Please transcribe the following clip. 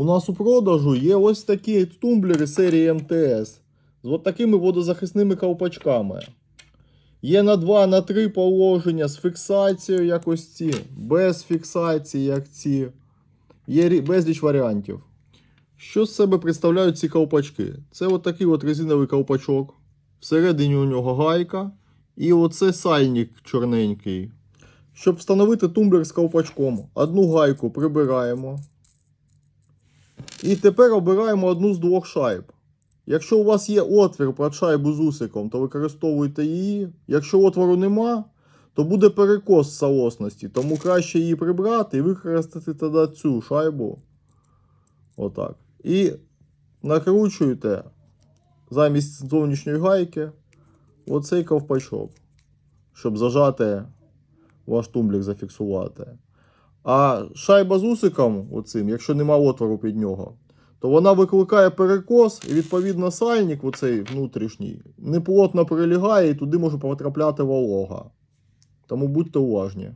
У нас у продажу є ось такі тумблери серії МТС з от такими водозахисними ковпачками. Є на 2, на 3 положення з фіксацією, як ці, без фіксації, як ці. Є безліч варіантів. Що з себе представляють ці ковпачки? Це от такий от резиновий ковпачок. Всередині у нього гайка. І оце сальник чорненький. Щоб встановити тумблер з ковпачком, одну гайку прибираємо. І тепер обираємо одну з двох шайб. Якщо у вас є отвір під шайбу з усиком, то використовуйте її. Якщо отвору нема, то буде перекос соосності, тому краще її прибрати і використати тоді цю шайбу. Отак. І накручуєте замість зовнішньої гайки оцей ковпачок, щоб зажати ваш тумблер зафіксувати. А шайба з усиком, оцим, якщо нема отвору під нього, то вона викликає перекос, і відповідно сальник, оцей внутрішній, неплотно прилягає, і туди може потрапляти волога. Тому будьте уважні.